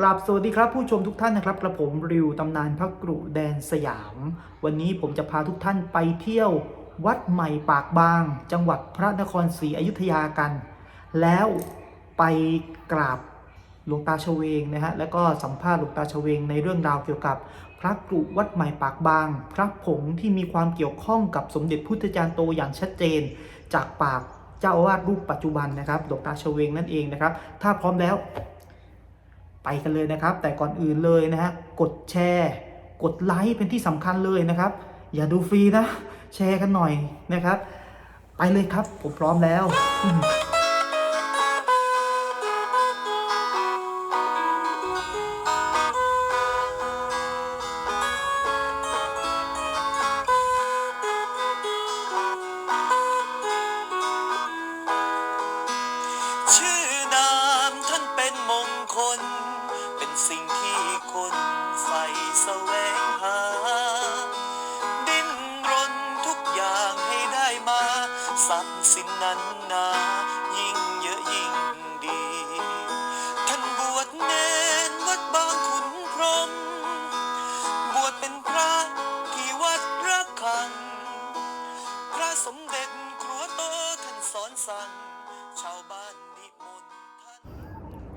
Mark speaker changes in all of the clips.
Speaker 1: กราบสวัสดีครับผู้ชมทุกท่านนะครับกระผมริวตำนานพระกรุแดนสยาม วันนี้ผมจะพาทุกท่านไปเที่ยววัดใหม่ปากบาง จังหวัดพระนครศรีอยุธยากัน แล้วไปกราบหลวงตาชเวงนะฮะแล้วก็สัมภาษณ์หลวงตาชเวงในเรื่องราวเกี่ยวกับพระกรุวัดใหม่ปากบาง พระผงที่มีความเกี่ยวข้องกับสมเด็จพุทธจารย์โตอย่างชัดเจน จากปากเจ้าอาวาสรูปปัจจุบันนะครับหลวงตาชเวงนั่นเองนะครับถ้าพร้อมแล้ว ไปกันเลยนะครับ แต่ก่อนอื่นเลยนะฮะกดแชร์ กดไลค์เป็นที่สำคัญเลยนะครับ อย่าดูฟรีนะ แชร์กันหน่อยนะครับ ไปเลยครับ ผมพร้อมแล้ว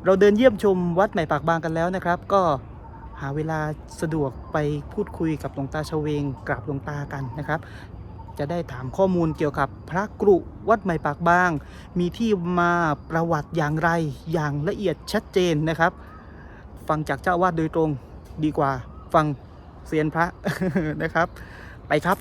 Speaker 2: เราเดินเยี่
Speaker 1: ยมชมวัดใหม่ปากบางกันแล้วนะครับ ก็หาเวลาสะดวกไปพูดคุยกับหลวงตาชเวงกราบหลวงตากันนะครับ จะได้ถามข้อมูลเกี่ยวกับพระกรุวัดใหม่ปากบาง มีที่มาประวัติอย่างไรอย่างละเอียดชัดเจนนะครับ ฟังจากเจ้าวาสโดยตรงดีกว่าฟังเซียนพระนะครับ ไปครับ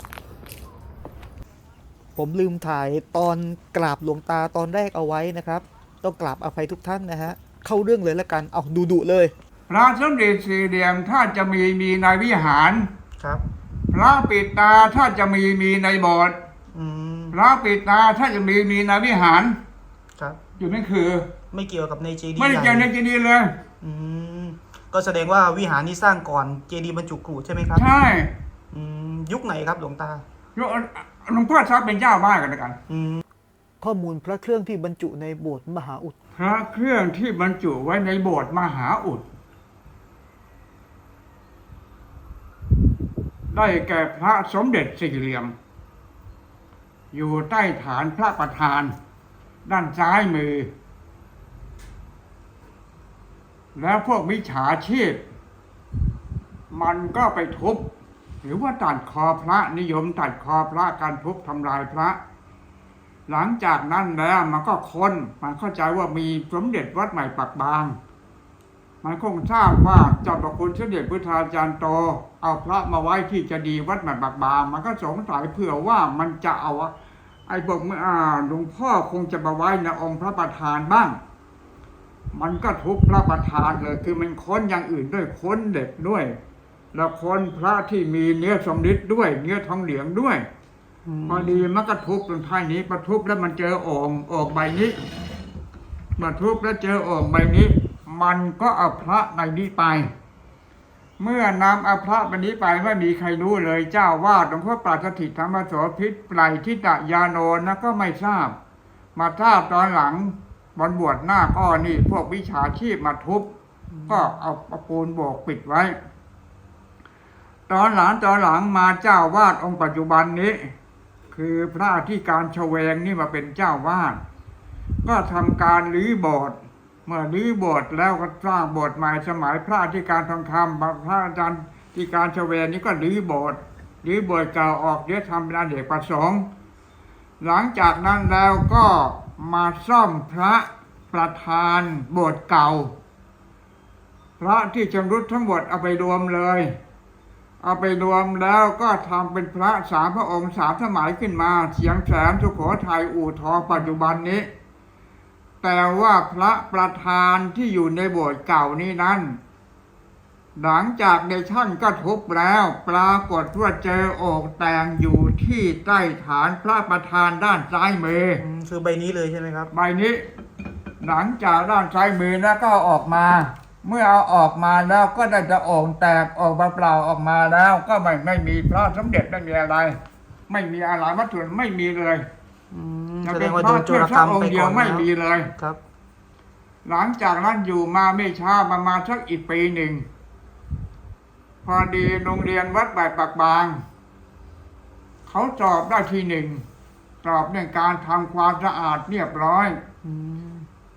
Speaker 1: ผมลืมถ่ายตอนกราบหลวงตาตอนแรกเอาไว้นะครับ ต้องกราบอภัยทุกท่านนะฮะ เข้าเรื่องเลยละกัน เอาดูดุๆเลย
Speaker 3: พระสมเด็จสี่เหลี่ยมถ้าจะมีมีในวิหาร
Speaker 1: ครับ
Speaker 3: พระปิดตาถ้าจะมีมีในโบสถ์
Speaker 1: อืม
Speaker 3: พระปิดตาถ้าจะมีมีในวิหาร
Speaker 1: ครับ
Speaker 3: อยู่นั่นคือ
Speaker 1: ไม่เกี่ยวกับในเจดีย์
Speaker 3: ไม่ได้
Speaker 1: ให
Speaker 3: เกี่ยวใน
Speaker 1: ญ่
Speaker 3: เจดีย์เลย
Speaker 1: อืมก็แสดงว่าวิหารนี้สร้างก่อนเจดีย์บรรจุกรุใช่ไหมครับ
Speaker 3: ใช่
Speaker 1: อืมยุคไหนครับหลวงตา
Speaker 3: หลวงพ่อทรัพย์เป็นเจ้าบ้านกันแล้วกัน
Speaker 1: อืมข้อมูลพระเครื่องที่บรรจุในโบสถ์มหาอุด
Speaker 3: พระเครื่องที่บรรจุไว้ในโบสถ์มหาอุด ได้แก่พระสมเด็จสี่เหลี่ยม อยู่ใต้ฐานพระประธาน ด้านซ้ายมือ แล้วพวกมิจฉาชีพ มันก็ไปทุบ หรือว่าตัดคอพระนิยมตัดคอพระการทุบทำลายพระ หลังจากนั้นแล้วมันก็ค้นมันเข้าใจว่ามีสมเด็จวัดใหม่ปักบาง มันคงทราบว่าเจ้าประคุณสมเด็จพุทธาจารย์โต เอาพระมาไว้ที่เจะดีย์วัดใหม่ปักบาง มันก็สงสัยเผื่อว่ามันจะเอาไอ้พวกอ่าหลวงพ่อคงจะมาไว้ในองค์พระประธานบ้าง มันก็ทุบพระประธานเลย คือมันค้นอย่างอื่นด้วยค้นเด็กด้วย แล้วค้นพระที่มีเนื้อสมฤทธิ์ด้วย เนื้อทองเหลืองด้วย พอดีมันก็ทุบตรงท้ายนี้พอทุบแล้วมันเจอโอ่งโอ่งใบนี้มาทุบแล้วเจอโอ่งใบนี้ มันก็เอาพระใบนี้ไป เมื่อนำเอาพระใบนี้ไปไม่มีใครรู้เลยเจ้าวาดหลวงพ่อปราศถิตธรรมโสพิษไตรทิตยาโนนะก็ไม่ทราบ มาทราบตอนหลังวันบวชหน้าก็นี่ พวกวิชาชีพมาทุบ ก็เอาประปูนโบกปิดไว้ ตอนหลังตอนหลังมาเจ้าวาดองค์ปัจจุบันนี้ คือพระอธิการชเวงนี่มาเป็นเจ้าวาดก็ทำการรื้อโบสถ์เมื่อรื้อโบสถ์แล้วก็สร้างโบสถ์ใหม่สมัยพระอธิการทองคำพระอาจารย์อธิการชเวงนี่ก็รื้อโบสถ์รื้อโบสถ์เก่าออกเดี๋ยวทำเป็นอเนกประสงค์หลังจากนั้นแล้วก็มาซ่อมพระประธานโบสถ์เก่า พระที่ชำรุดทั้งหมดเอาไปรวมเลย เอาไปรวมแล้วก็ทำเป็นพระสามพระองค์สามสมัยขึ้นมา เสียงแสนสุโขทัยอู่ทองปัจจุบันนี้ แต่ว่าพระประธานที่อยู่ในโบสถ์เก่านี้นั้น หลังจากในช่างก็ทุบแล้ว ปรากฏว่าเจอโอกแตงอยู่ที่ใต้ฐานพระประธานด้านซ้ายมือ
Speaker 1: อืมคือใบนี้เลยใช่ไหมครับ
Speaker 3: ใบนี้ หลังจากด้านซ้ายมือแล้วก็เอาออกมา เมื่อเอาออกมาแล้วก็ได้จะโอ่งแตกออกมาเปล่าออกมาแล้วก็ไม่ไม่มีพระสมเด็จไม่มีอะไร ไม่มีอะไรวัตถุไม่มีเลย
Speaker 1: อืม
Speaker 3: จะ
Speaker 1: แสด
Speaker 3: เป็น
Speaker 1: งว่า
Speaker 3: พ
Speaker 1: โด
Speaker 3: ระ
Speaker 1: นโจ
Speaker 3: เจ้าร
Speaker 1: กรรม
Speaker 3: อง
Speaker 1: ไป
Speaker 3: ค์เดี
Speaker 1: ก่
Speaker 3: ย
Speaker 1: อ
Speaker 3: วนไม่
Speaker 1: แล้ว
Speaker 3: มีเลย
Speaker 1: ครับ
Speaker 3: หลังจากนั้นอยู่มาไม่ช้าประมาณสักอีกปีหนึ่งพอดีโรงเรียนวัดบ่ายปากบาง เขาสอบได้ทีหนึ่งสอบเรื่องการทำความสะอาดเรียบร้อย
Speaker 1: อืม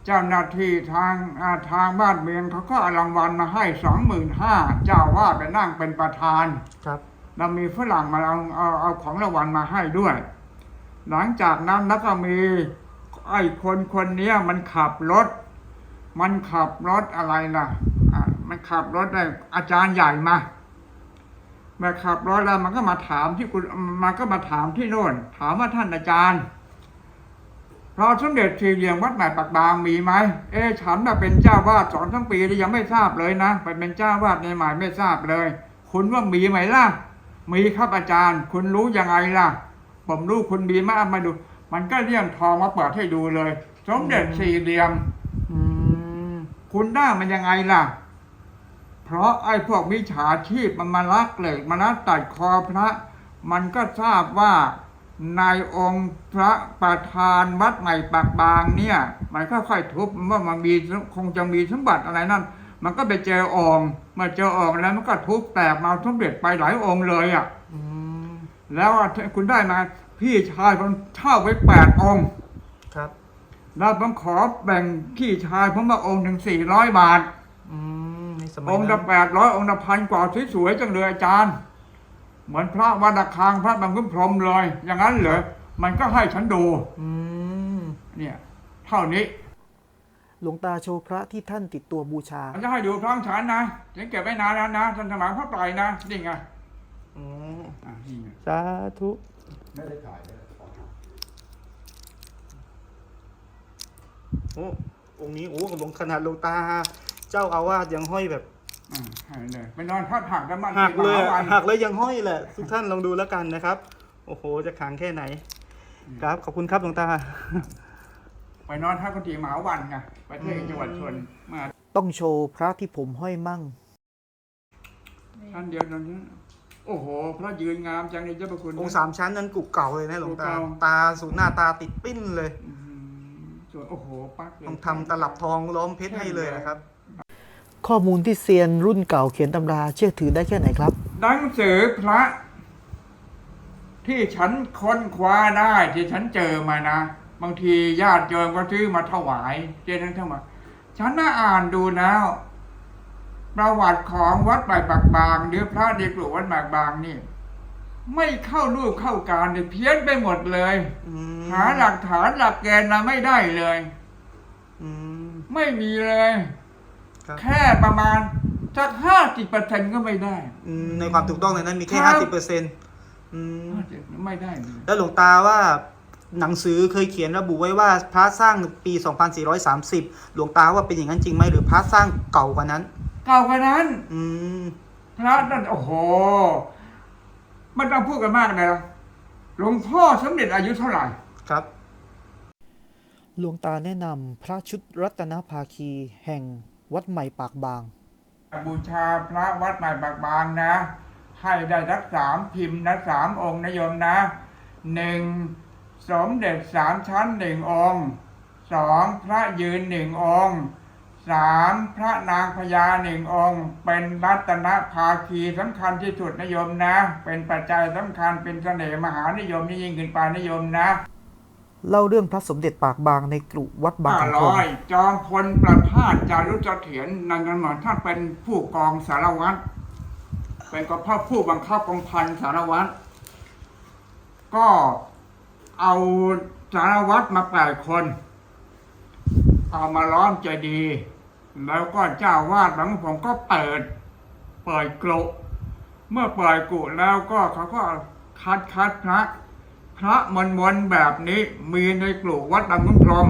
Speaker 3: เจ้าหน้าที่ทางอ่าทางบ้านเมืองเขาก็เอารางวัลมาให้สองหมื่นห้าเจ้าว่าไปนั่งเป็นประธาน
Speaker 1: ครับ
Speaker 3: เรามีฝรั่งมาเอาเอาเอาของรางวัลมาให้ด้วย หลังจากนั้นแล้วก็มีไอ้คนคนเนี้ยมันขับรถ มันขับรถอะไรล่ะอะมันขับรถได้อาจารย์ใหญ่มามาขับรถแล้วมันก็มาถามที่คุณมันก็มาถามที่โน่น ถามว่าท่านอาจารย์ พระสมเด็จสี่เหลี่ยมวัดใหม่ปักบางมีไหมเอ๊ะฉันน่ะเป็นเจ้าวาดสองทั้งปีแล้วยังไม่ทราบเลยนะไปเป็นเจ้าวาดในใหม่ไม่ทราบเลย คุณว่ามีไหมล่ะ มีครับอาจารย์ คุณรู้ยังไงล่ะ ผมรู้คุณมีมากมาดู มันก็เลี่ยมทองมาเปิดให้ดูเลย สมเด็จสี่เหลี่ยม
Speaker 1: อืม
Speaker 3: คุณได้มันยังไงล่ะ เพราะไอ้พวกมิจฉาชีพมันมาลักเหล็กมาลักตัดคอพระ มันก็ทราบว่า ในองค์พระประธานวัดใหม่ปากบางเนี่ย มันก็ค่อยทุบว่ามันมีคงจะมีสมบัติอะไรนั่น มันก็ไปเจอองค์มาเจอองค์แล้วมันก็ทุบแตกมาสมเด็จไปหลายองค์เลยอะ
Speaker 1: อืม
Speaker 3: แล้วคุณได้มาพี่ชายผมเช่าไว้แปดองค์
Speaker 1: ครับ
Speaker 3: แล้วผมขอแบ่งพี่ชายผมมาองค์หนึ่งสี่ร้อยบาท
Speaker 1: อืมในสมัย
Speaker 3: องค์
Speaker 1: นั้
Speaker 3: ละ
Speaker 1: น
Speaker 3: แปดร้อยองค์ละพันกว่าสวยๆจังเลยอาจารย์ เหมือนพระวัดระฆังพระบางคุ้มพรหมเลย อย่างนั้นเหรอมันก็ให้ฉันดู
Speaker 1: อืม
Speaker 3: เนี่ยเท่านี้
Speaker 1: หลวงตาโชว์พระที่ท่านติดตัวบูชา
Speaker 3: ฉันจะให้ดูพระของฉันนะฉันเก็บไว้นานแล้วนะท่านสมัยพระไตรนะนี่ไง
Speaker 1: อืม
Speaker 3: อะนี่ไง
Speaker 1: สาธุ
Speaker 3: ไม่ได้ถ่ายเลย
Speaker 1: โอ้องค์นี้โอ้หลวงขนาดหลวงตา เจ้าอาวาสยังห้อยแบบ
Speaker 3: อ่าให้เลยไปนอนพัดผักกันบ้าน
Speaker 1: หักเลย
Speaker 3: ม
Speaker 1: อะ
Speaker 3: หาวัน
Speaker 1: หักเลยยังห้อยแหละทุกท่านลองดูแล้วกันนะครับ โอ้โหจะขังแค่ไหน ครับขอบคุณครับหลวงตา
Speaker 3: ไปนอนท่ากุฏิมหาวันไงไปเที่ยวจังหวัดชนมา
Speaker 1: ต้องโชว์พระที่ผมห้อยมั่ง
Speaker 3: ท่านเดียวตอนนี้โอ้โห พระยืนงามจังเลยเจ้าพระคุณ
Speaker 1: องค์สามชั้นนั้นกุกเก่าเลยนะหลวงตา
Speaker 3: กุเก่า
Speaker 1: ตาสูหน้าตาติดปิ้นเลย
Speaker 3: อื้อหือสวยโอ้โห ปักเลย
Speaker 1: ต้องทำตลับทองล้อมเพชรให้เลยนะครับ ข้อมูลที่เซียนรุ่นเก่าเขียนตำราเชื่อถือได้แค่ไหนครับ
Speaker 3: หนังสือพระ ที่ฉันค้นคว้าได้ที่ฉันเจอมานะ บางทีญาติโยมก็ซื้อมาถวายเจนั้นทั้งหมดฉันน่าอ่านดูแล้ว ประวัติของวัดใบปากบางหรือพระเดกรุวัดปากบางนี่ ไม่เข้ารูปเข้าการเลยเพี้ยนไปหมดเลย
Speaker 1: อืม
Speaker 3: หาหลักฐานหลักแกนมาไม่ได้เลย
Speaker 1: อืม
Speaker 3: ไม่มีเลย
Speaker 1: ครับ
Speaker 3: แค่ประมาณสักห้าสิบเปอร์เซ็นก็ไม่ได้
Speaker 1: อืมในความถูกต้องในนั้นมีแค่
Speaker 3: ครั
Speaker 1: ห้า
Speaker 3: บ
Speaker 1: สิบเปอร์เซ็นต์
Speaker 3: ไม่ได้เลย
Speaker 1: แล้วหลวงตาว่าหนังสือเคยเขียนระบุไว้ว่าพระสร้างปี 2430 หลวงตาว่าเป็นอย่างนั้นจริงไหมหรือพระสร้างเก่ากว่านั้น
Speaker 3: เก่ากว่านั้น
Speaker 1: อืม
Speaker 3: พระนั่นโอ้โหไมันต้องพูดกันมากเลยนะหลวงพ่อสมเด็จอายุเท่าไหร่
Speaker 1: ครับ หลวงตาแนะนำพระชุดรัตนภาคีแห่ง วัดใหม่ปากบาง
Speaker 3: บูชาพระวัดใหม่ปากบางนะ ให้ได้รักสามพิมพ์นะสามองค์นะโยมนะหนึ่งสมเด็จสามชั้นหนึ่งองค์สองพระยืนหนึ่งองค์สามพระนางพญาหนึ่งองค์ เป็นรัตนภาคีสำคัญที่สุดนะโยมนะ เป็นปัจจัยสำคัญเป็นเสน่ห์มหานิยมยิ่งขึ้นไปนะโยมนะ
Speaker 1: เล่าเรื่องพระสมเด็จปากบางในกรุวัดบาง
Speaker 3: ห้า
Speaker 1: ขันพ
Speaker 3: ร้
Speaker 1: ง
Speaker 3: อยจอมพลประพาสจารุจเถียนนันกันหมดท่านเป็นผู้กองสารวัตรเป็นกองพ่อผู้บังคับกองพันสารวัตรก็เอาสารวัตรมาแปดคน เอามาล้อมเจดี แล้วก็เจ้าวาดบางผมก็เปิดเปิดกรุเมื่อเปิดกรุแล้วก็เขาก็คัดคัดพระ พระมนมนๆแบบนี้มีในกลุ่วัดบางขุนพรหม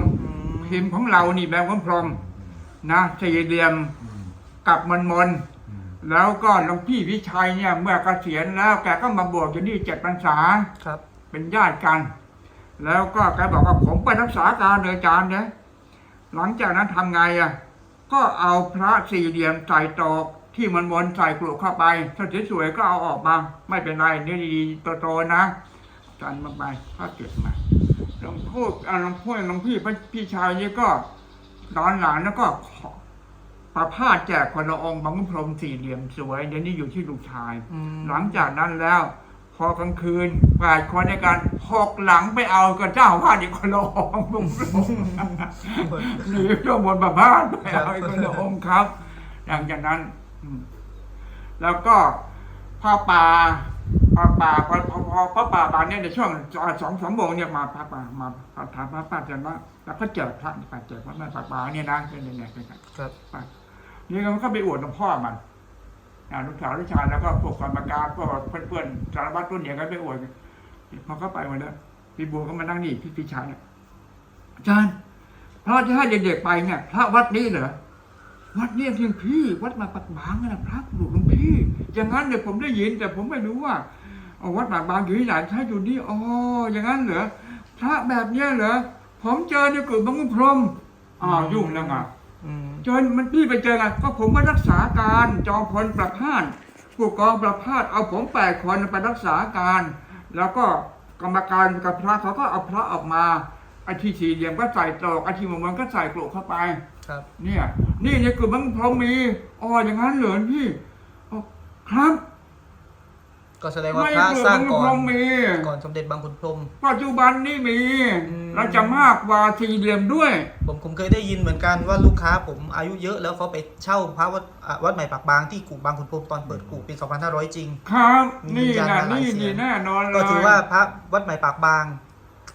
Speaker 3: พิมพ์ของเรานี่แบบขุนพรหมนะสี่เหลี่ยมกับมนมนๆแล้วก็หลวงพี่วิชัยเนี่ยเมื่อเกษียณแล้วแกก็มาบวชอยู่นี่เจ็ดพรรษา
Speaker 1: ครับ
Speaker 3: เป็นญาติกัน แล้วก็แกบอกว่าผมไปรักษาการเลยอาจารย์เนี่ยหลังจากนั้นทำไงอะก็เอาพระสี่เหลี่ยมใส่ตอกที่มันมนๆใส่กลุ่เข้าไป ถ้าสวยๆก็เอาออกมา ไม่เป็นไรนี่ดีๆโตๆนะ อาจารย์มาไปพระเก็บมาหลวงพ่ออ่าหลวงพ่อหลวงพี่พี่ชายนี่ก็ตอนหลังแล้วก็ขอประพาสแจกคนละองค์บางพรมสี่เหลี่ยมสวยเดี๋ยวนี้อยู่ที่ลูกชาย
Speaker 1: อืม
Speaker 3: หลังจากนั้นแล้ว พอกลางคืนแปดคนในการหกหลังไปเอากับเจ้าพาดอีกคนละองค์บุ้งหนีเจ้าบนประพาสไปเอาอีกคนละองค์ครับ หลังจากนั้นอืมแล้วก็พ่อป่า พ่อป่าพอพอพอพ่อป่าป่าเนี่ยในช่วงสองสามโมงเนี่ยมาพระป่ามาถามพระป่าเสร็จว่าแล้วก็เจอพระไปเจอพระแม่ป่าป่าเนี่ยนะเนี่ยเนี่ยเนี่ย
Speaker 1: ครับ
Speaker 3: ไปนี่มันก็ไปอวดหลวงพ่อมันอ่าลูกสาวลูกชายแล้วก็พวกกรรมการพวกเพื่อนๆสารวัตรรุ่นเนี่ยก็ไปอวดพอเขาไปหมดแล้วพี่บัวก็มานั่งนี่พี่พี่ชายเนี่ยอาจารย์พระจะให้เด็กๆไปเนี่ยพระวัดนี้เหรอวัดนี้เพียงพี่วัดมาปักบางนะพระหลวงพี่ อย่างนั้นเนี่ยผมได้ยินแต่ผมไม่รู้ว่า เอาวัดปากบางอยู่ที่ไหนถ้าอยู่นี่อ๋ออย่างนั้นเหรอพระแบบเนี้ยเหรอผมเจอในกลุ่มบางพรหมอ้าวยุ่งแล้วไง
Speaker 1: อืม
Speaker 3: จนมันพี่ไปเจอกันก็ผมมารักษาการจอมพลประพาสผู้กองประพาสเอาผมแปดคนไปรักษาการ แล้วก็กรรมการกับพระเขาก็เอาพระออกมาไอาที่สี่เหลี่ยมก็ใส่ตอกไอาที่มงคลก็ใส่กลุเข้าไป
Speaker 1: ครับ
Speaker 3: เนี่ย นี่ในกลุ่มบังพรหมมีอ๋ออย่างนั้นเหรอพี่อ๋อครับ
Speaker 1: ก็แสดงว่า
Speaker 3: ไม่
Speaker 1: พระ
Speaker 3: กลุ่ม
Speaker 1: สร้าง
Speaker 3: บัง
Speaker 1: ก่อ
Speaker 3: พร
Speaker 1: น
Speaker 3: หมมี
Speaker 1: ก่อนสมเด็จบางขุนพรหม
Speaker 3: ปัจจุบันนี่มี
Speaker 1: อืม
Speaker 3: เราจะมากกว่าสี่เหลี่ยมด้วย
Speaker 1: ผมผมเคยได้ยินเหมือนกันว่าลูกค้าผมอายุเยอะแล้วเขาไปเช่าพระวัดอะวัดใหม่ปากบางที่กู่บางขุนพรหมตอนเปิดกู่ปี2500 จริง
Speaker 3: ครับ
Speaker 1: มี
Speaker 3: นี่
Speaker 1: ยาน
Speaker 3: นะ
Speaker 1: มาหลาย
Speaker 3: นี่
Speaker 1: เสียง
Speaker 3: นี่แน่นอนเลย
Speaker 1: ก็ถือว่าพระวัดใหม่ปากบาง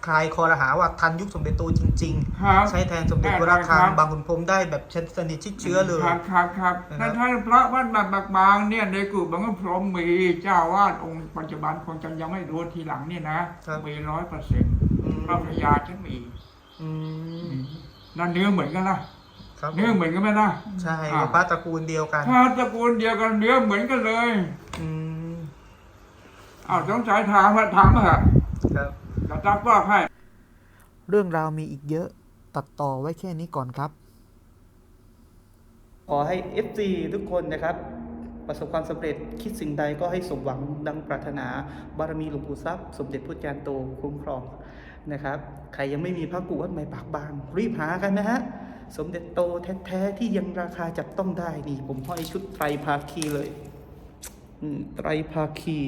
Speaker 1: คลายคอรหาว่าทันยุคสมเด็จโตจริง
Speaker 3: ครับ
Speaker 1: ๆ ใช้แทนสมเด็จ
Speaker 3: แน่
Speaker 1: วราคา
Speaker 3: ครั
Speaker 1: ม
Speaker 3: บ
Speaker 1: บางขุนพรหมได้แบบสนิทชิดเชื้อเลย
Speaker 3: ครับครับครับ
Speaker 1: นะครับ
Speaker 3: ท่านท่านพระวัดบางบางบางเนี่ยในกลุ่มบางพรหมมีเจ้าวาดองค์ปัจจุบันคงจะยังไม่รู้ทีหลังเนี่ยนะมีร้อยเปอร์เซ็นต์
Speaker 1: อืม
Speaker 3: พระพยาจะมี
Speaker 1: อืม
Speaker 3: นั่นเนื้อเหมือนกันนะ
Speaker 1: ครับ
Speaker 3: เนื้อเหมือนกันไหมนะ
Speaker 1: ใช่
Speaker 3: อ่า
Speaker 1: พระตระกูลเดียวกัน
Speaker 3: ถ้าตระกูลเดียวกันเนื้อเหมือนกันเลย
Speaker 1: อืม
Speaker 3: อ้าวสงสัยถามว่าถามมาเหอะ
Speaker 1: ครับ
Speaker 3: กระตักว่าให้
Speaker 1: เรื่องราวมีอีกเยอะตัดต่อไว้แค่นี้ก่อนครับ ขอให้ FC ทุกคนนะครับ ประสบความสำเร็จคิดสิ่งใดก็ให้สมหวังดังปรารถนา บารมีหลวงปู่ทรัพย์ สมเด็จพุทธจารย์โตคุ้มครองนะครับ ใครยังไม่มีพระกูวัดใหม่ปากบาง รีบหากันนะฮะสมเด็จโตแท้ๆที่ยังราคาจับต้องได้นี่ ผมห้อยชุดไตรภาคีเลยอืมไตรภาคี